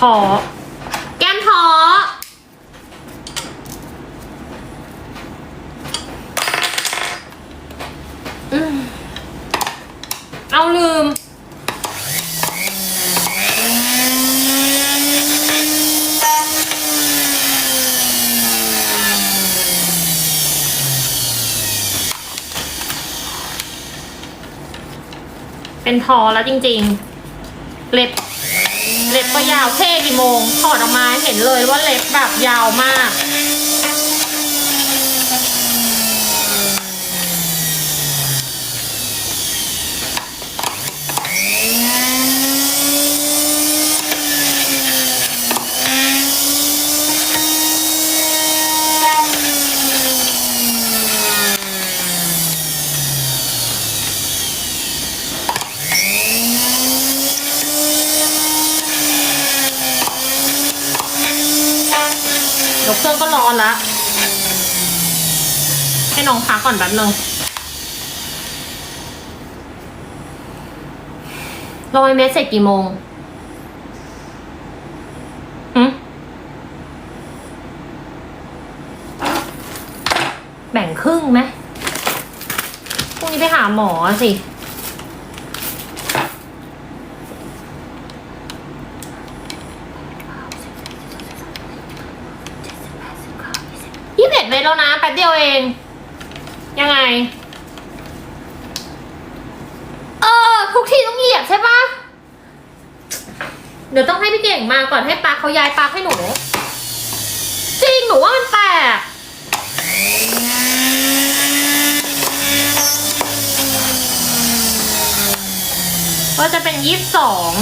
ท้อแก้มท้อเอาลืม เป็นทอแล้วจริงๆ เล็บ เล็บก็ยาวเท่กี่โมงถอดออกมาเห็นเลยว่าเล็บแบบยาวมาก ละให้น้องพักก่อนแป๊บนึงร้อยเมตรเสร็จกี่โมงแบ่งครึ่งไหมพรุ่งนี้ไปหาหมอสิ ยี่สิบเอ็ดเมตรแล้วนะแป๊บ เดียวเอง ยังไง เออ ทุกที่ต้องเหยียบใช่ปะเดี๋ยวต้องให้พี่เก่งมาก่อนให้ปลั๊กเขาย้ายปลั๊กให้หนู จริงหนูว่ามันแปลกก็จะเป็นยี่สิบสอง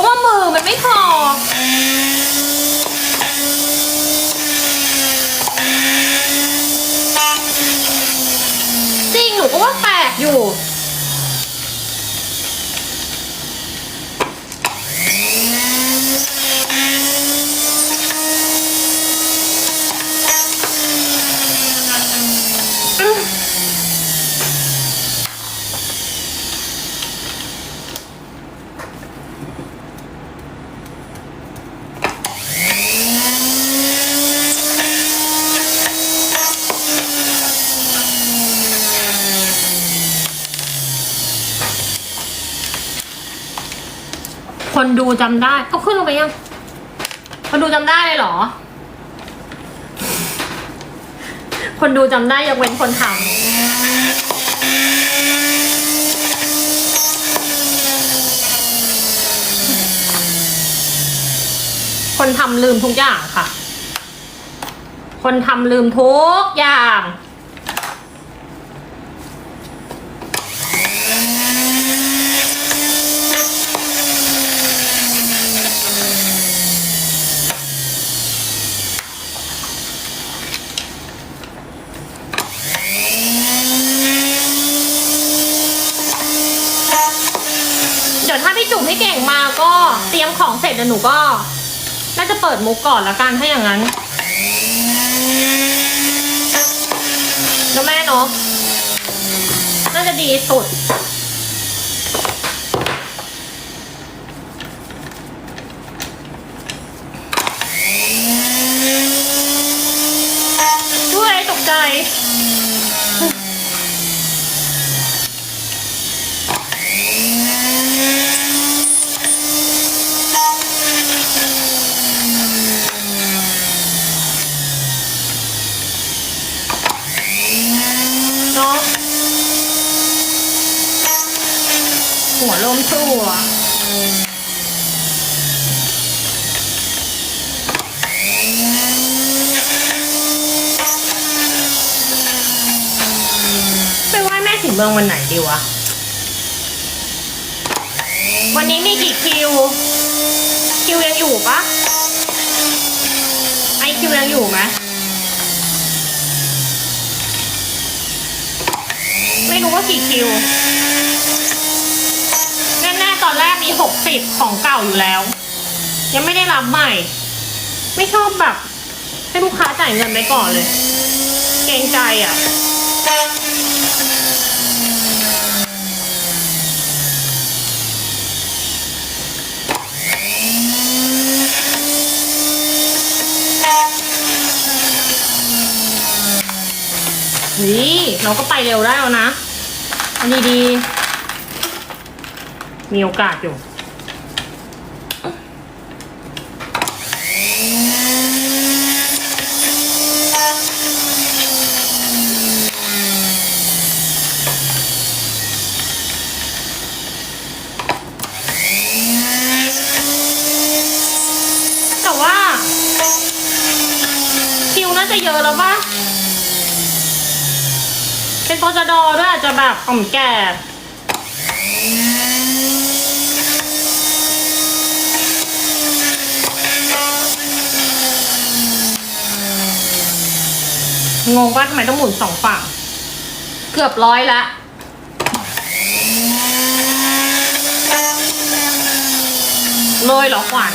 ราะว่ามือมันไม่พอ จริงหนูก็ว่าแปลกอยู่ คนดูจำได้ เอาขึ้นลงไปยัง คนดูจำได้เลยเหรอ คนดูจำได้ยกเว้นคนทำคนทำลืมทุกอย่างค่ะ คนทำลืมทุกอย่าง เดี๋ยวถ้าพี่จุ๋มพี่เก่งมาก็เตรีย มของเสร็จเดี๋ยวหนูก็ น่าจะเปิดมุกก่อนละกันถ้าอย่างนั้นแล้วแม่เนาะน่าจะดีสุด ด้วยตกใจ เนาะ หัวลมชั่วไปไหว้แม่ถึงเมืองวันไหนดีวะ วันนี้มีกี่คิว คิวยังอยู่ปะไอคิวยังอยู่ไหมไม่รู้ว่ากี่คิว แน่ๆตอนแรกมี หกสิบของเก่าอยู่แล้ว ยังไม่ได้รับใหม่ ไม่ชอบแบบ ให้ลูกค้าจ่ายเงินไปก่อนเลย เกงรงใจอะนี่เราก็ไปเร็วได้แล้วนะอันนี้ดีมีโอกาสอยู่ แต่ว่า คิวน่าจะเยอะแล้วปะเป็นโปรจดอด้วยอาจจะแบบอ่อมแก่ งงว่าทำไมต้องหมุนสองฝั่ง เกือบร้อยละ เลยเหรอขวัญ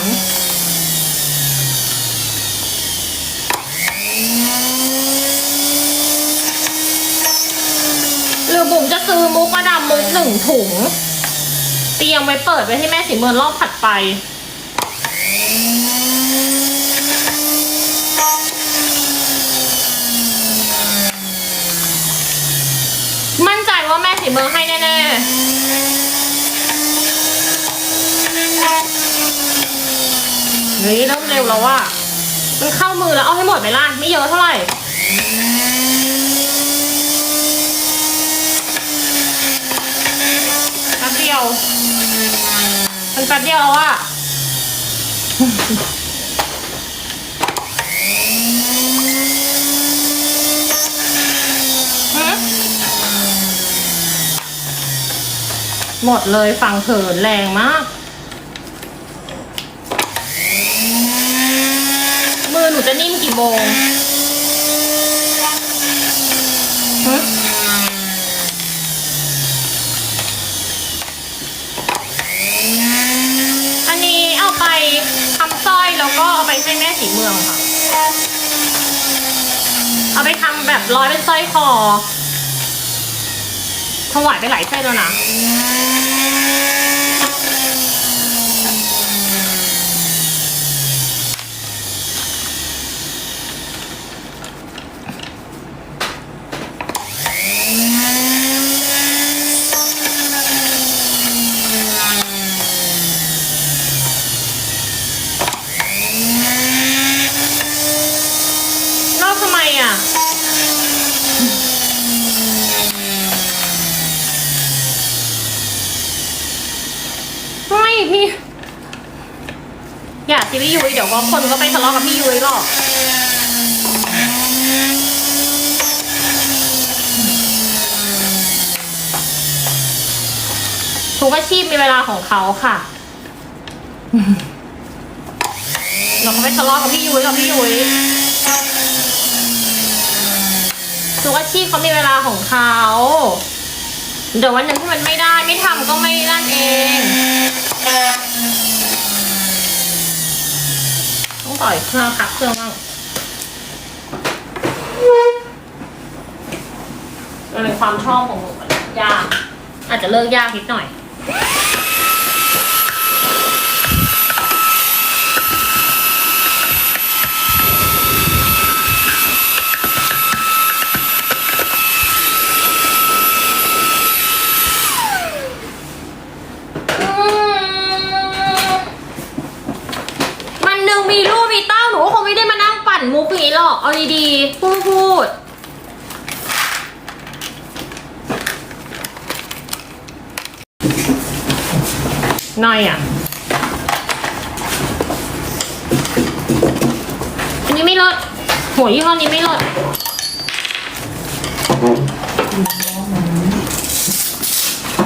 หรือบุ๋มจะซื้อมุกมาดามมุกหนึ่งถุง เตรียมไว้เปิดไว้ให้แม่สีเมือนรอบถัดไป มั่น ฝีมือให้แน่ๆเฮ้ยเริ่มเร็วแล้วว่ามันเข้ามือแล้วเอาให้หมดไหมล่ะไม่เยอะเท่าไหร่แป๊บเดียว มันแป๊บเดียวแล้วอะ หมดเลยฟังเผินแรงมาก มือหนูจะนิ่มกี่โมงอันนี้เอาไปทำสร้อยแล้วก็เอาไปให้แม่สีเมืองค่ะ เอาไปทำแบบร้อยเป็นสร้อยคอ ถวายไปหลายเส้นแล้วนะ นอกทำไมอะ ไม่ พี่ อย่าสิพี่ยุ้ยเดี๋ยวคนก็ไปทะเลาะกับพี่ยุ้ยหรอกทุกอาชีพมีเวลาของเขาค่ะเราก็ไปทะเลาะกับพี่ยุ้ยกับพี่ยุ้ยทุกอาชีพเขามีเวลาของเขา เดี๋ยววันหนึ่งที่มันไม่ได้ไม่ทำก็ไม่นั่นเอง ต้องต่อยเครื่องพักเครื่องบ้างมันเป็นความชอบของหนูอะยาก อาจจะเลิกยากนิดหน่อย มันหนึ่งมีลูกมีเต้าหนูก็คงไม่ได้มานั่งปั่นมุกอย่างนี้หรอก เอาดีๆพูดพูดหน่อยอะ อันนี้ไม่ลดหัวยี่ห้อนี้ไม่ลด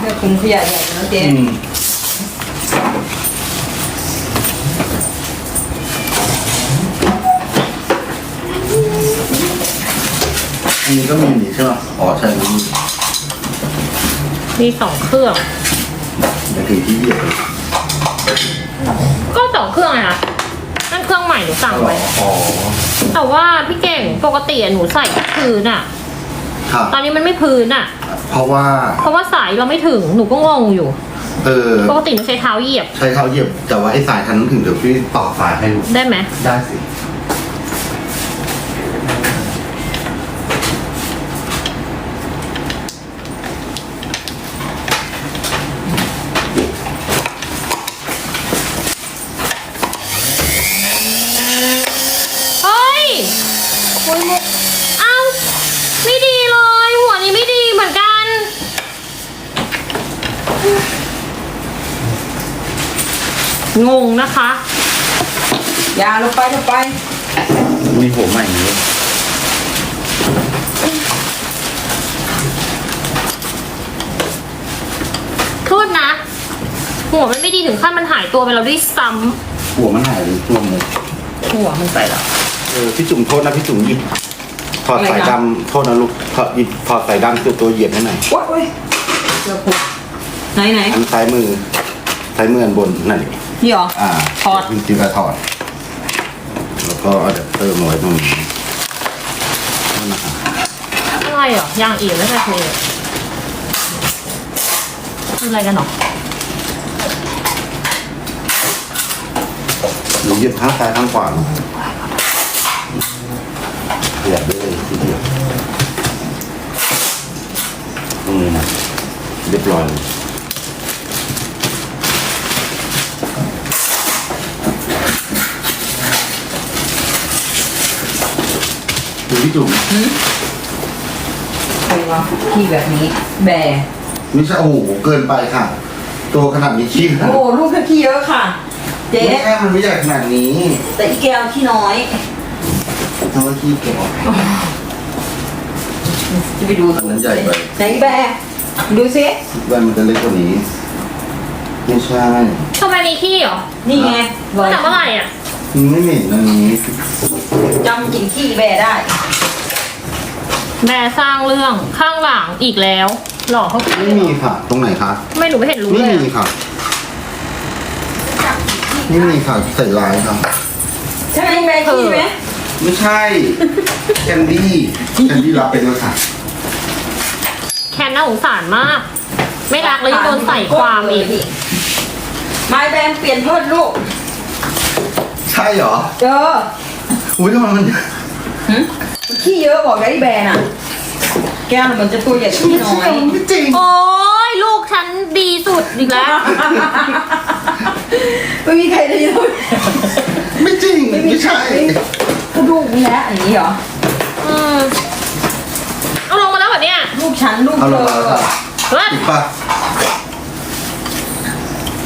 เดี๋ยวคุณขยะใหญ่นะเจ๊ อืม อันนี้ก็มีนี่ใช่ป่ะอ๋อใช่มีมีสองเครื่อง แต่ถึงที่เหยียบเลยก็สองเครื่องไงคะนั่นเครื่องใหม่หนูสั่งอ๋อไว้ อ๋อแต่ว่าพี่เก่งปกติอะหนูใส่ทุกพื้นอะครับ ตอนนี้มันไม่พื้นอะเพราะว่า เพราะว่าสายเราไม่ถึงหนูก็งงอยู่ เออ ปกติหนูใช้เท้าเหยียบ ใช้เท้าเหยียบ แต่ว่าไอ้สายทันถึงเดี๋ยวพี่ต่อสายให้ดูได้ไหมได้สิ เฮ้ยโอ้ยมุกเอ้าไม่ดีเลย หัวนี้ไม่ดีเหมือนกัน งงนะคะ ยาลงไปลงไปมีหัวใหม่อย่างนี้โทษนะ หัวมันไม่ดีถึงขั้นมันหายตัวไปแล้วด้วยซ้หัวมันหายเลยช่วงเลยำหัวมันไปแล้ว เออพี่จุ๋มโทษนะพี่จุ๋มหยิบถอดสายดำโทษนะลูกถอดหยิบถอดสายดำคือตัวเหยียบให้หน่อยโอ๊ยโอ๊ยเจอผูกไหนไหนอันซ้ายมือซ้ายมืออันบนนั่น นี่เหรออ่าถอดจริงๆก็ถอด แล้วก็เอาอะแดปเตอร์มาไว้ตรงนี้นั่นนะครับอะไรเหรอยางอีกไม่ใช่คือคืออะไรกันหรอหนูเหยียบข้างซ้ายข้างขวาลูกเหยียบได้เลยทีเดียวตรงนี้นะเรียบร้อยเลย พี่จุ๋มใครวะที่แบบนี้ แบร์ไม่ใช่โอ้โหเกินไปค่ะ ตัวขนาดนี้ขี้ขนาดโอ้ลูกขี้เยอะค่ะ เจ๊ไม่ใช่มันไม่ใหญ่ขนาดนี้ แต่อีแก้วขี้น้อยทำว่าขี้แก่จะไปดูอันนั้นใหญ่ไปไหนแบร์ดูซิแว่นมันจะเล็กกว่านี้ ไม่ใช่ทำไมมีขี้เหรอ นี่ไงรตั้องยแต่เมื่อไหร่อะมัน ไม่เหม็นอันนี้จำกลินขี้แบร์ได้ แม่สร้างเรื่องข้างหลังอีกแล้ว หลอกเขาไม่มีค่ะ ตรงไหนคะไม่หนูไม่เห็นรู้ไม่เลยมีอะค่ะไม่มีค่ะใส่ลายค่ะ ใช่ไหมแบร์ขี้ไหมไม่ใช่แคนดี้แคนดี้รับไปด้วยค่ะแคนน่าสงสารมาก ไม่รักแล้วยังโดนใส่ความอีก ไม้แบนเปลี่ยนโทษลูก ใช่เหรอเจออุ้ยทำไมมัน หึมันขี้เยอะบอกได้แบนอะ แก้วน่ะมันจะตัวใหญ่ขี้น้อยไม่จริง โอ้ยลูกฉันดีสุดอีกแล้ว ไม่มีใครได้ยินเลยไม่จริง ไม่ใช่ก็ลูกนี่แหละอย่างนี้เหรอ อืมเอาลงมาแล้วแบบเนี้ยลูกฉันลูกเอาเธลงอมาแล้วค่ะเฮ้ยอีกปะ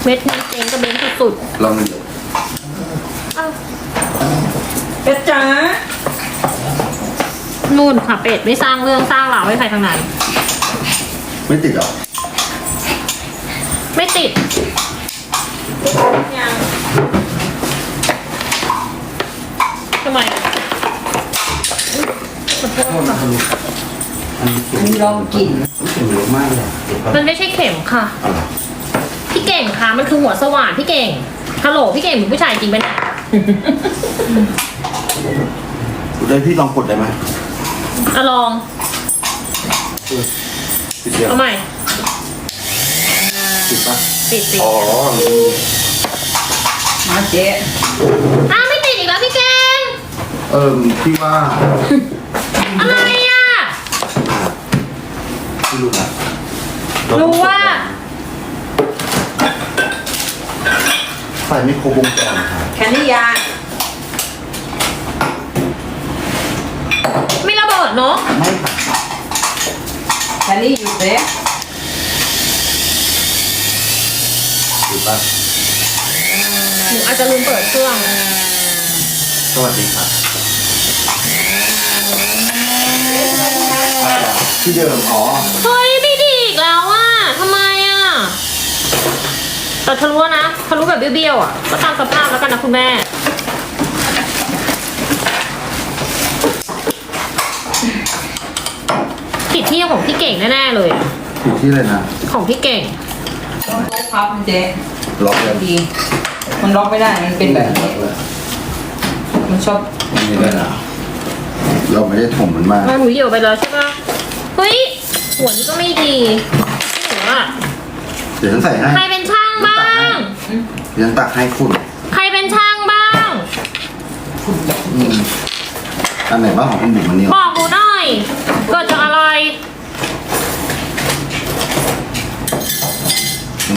เม็ดนี้เจ๊งกระเบนสุดลองดู ๆอ้าว เป็ดจ๋านู่นค่ะเป็ดไม่สร้างเรื่องสร้างราวให้ใครทั้งนั้น ไม่ติดเหรอไม่ติดยังทำไมอะอันนี้อันนี้ลองกิน เข็มเยอะมากเลยเก็บปะมันไม่ใช่เข็มค่ะ เอาเหรอพี่เก่งคะมันคือหัวสว่านพี่เก่งฮัลโหลพี่เก่งเป็นผู้ชายจริงปะเนี่ย ได้พี่ลองกดได้ไหมอะลองติดเดียวเอาใหม่ติดปะติดติดอ๋อมาเจ๊อ้าวไม่ติดอีกแล้วพี่เก่งเออพี่ว่าอะไรอะพี่รู้นะรู้ว่าใส่ไม่ครบวงจรค่ะแคนดี้ยา ไม่ระ เบิดเนาะไม่ค่ะแคนดี้อยู่เจ๊ติดปะหนูอาจจะลืมเปิดเครื่อง สวัสดีค่ะที่เดิมอ๋อเฮ้ยไม่ดีอีกแล้วอะทำไมอะแต่ทะลุนะทะลุแบบเบี้ยวๆอะก็ตามสภาพแล้วกันนะคุณแม่ ผิด ที่ของพี่เก่งแน่ๆเลยอะอยู่ที่อะไรนะของพี่เก่งต้องโต๊ะพับเจ๊ล็อกเลยดีมันล็อกไม่ได้ มันเป็นแบบนี้ล็อกเลยมันชอบไม่ได้นะเราไม่ได้ถมมันมากมาหนูเหี่ยวไปแล้วใช่ปะเฮ้ยหัวนี้ก็ไม่ดีหนูอะเดี๋ยวฉันใส่ให้ใครเป็นช่างบ้าง เดี๋ยวฉันตักให้คุณใครเป็นช่างบ้าง อืมอันไหนบ้างของคุณบุ๋มมันนี่บอกหนูหน่อย เกิดจากอะไร มัน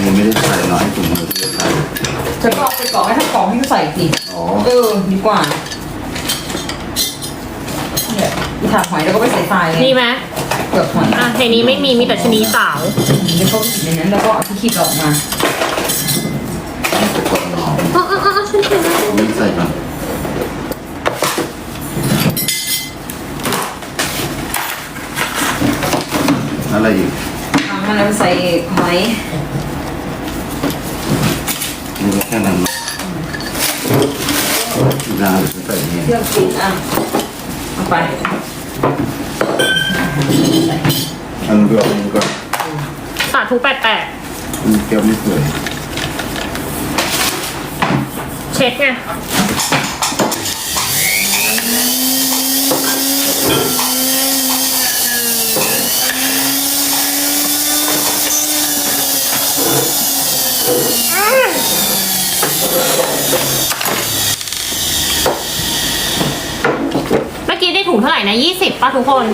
ยังไม่ได้ใส่เนาะให้ถุงมือที่จะใส่จะกรอกไปกรอกให้ทั้งกล่องให้เขาใส่สิอ๋อเออดีกว่าเนี่ยอีถาดหอยแล้วก็ไปใส่ทรายไงมีไหมเปลือกหอยอะในนี้ไม่มีมีแต่ชะนีสาวเดี๋ยวเขาไปในนั้นแล้วก็เอาที่คีบออกมา ตะกอนหอม อ๋ออ๋ออ๋อฉันเห็นแล้ว นี่ใส่ก่อนอะไรอีก เอามาแล้วใส่หอยนี่ก็แค่นั้นเนอะอีกนานเดี๋ยวฉันใส่นี่เครื่องปรุงอะเอาไปอันนี้ก็อันนี้ก็สาธุแปดแปดอันนี้เกี๊ยวไม่สวยเช็ดไง เมื่อกี้ได้ ถุงเท่าไหร่นะยี่สิบป่ะทุกคน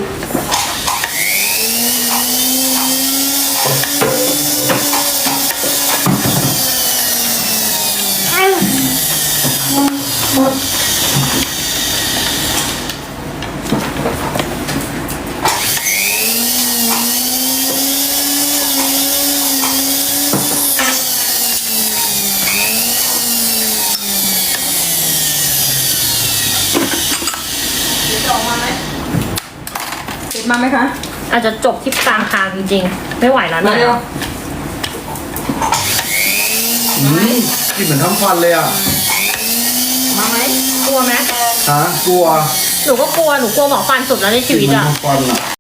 มาไหมคะอาจจะจบที่กลางทางจริงๆ ไม่ไหวแล้วมานะเร็วอืมกลินเหมือนทำฟันเลยอะมาไหมกลัวไหมฮะกลัวหนูก็กลัวหนูกลัวหมอฟันสุดแล้วในชีวิตกลิ่นอะเหมือนทำฟันอะ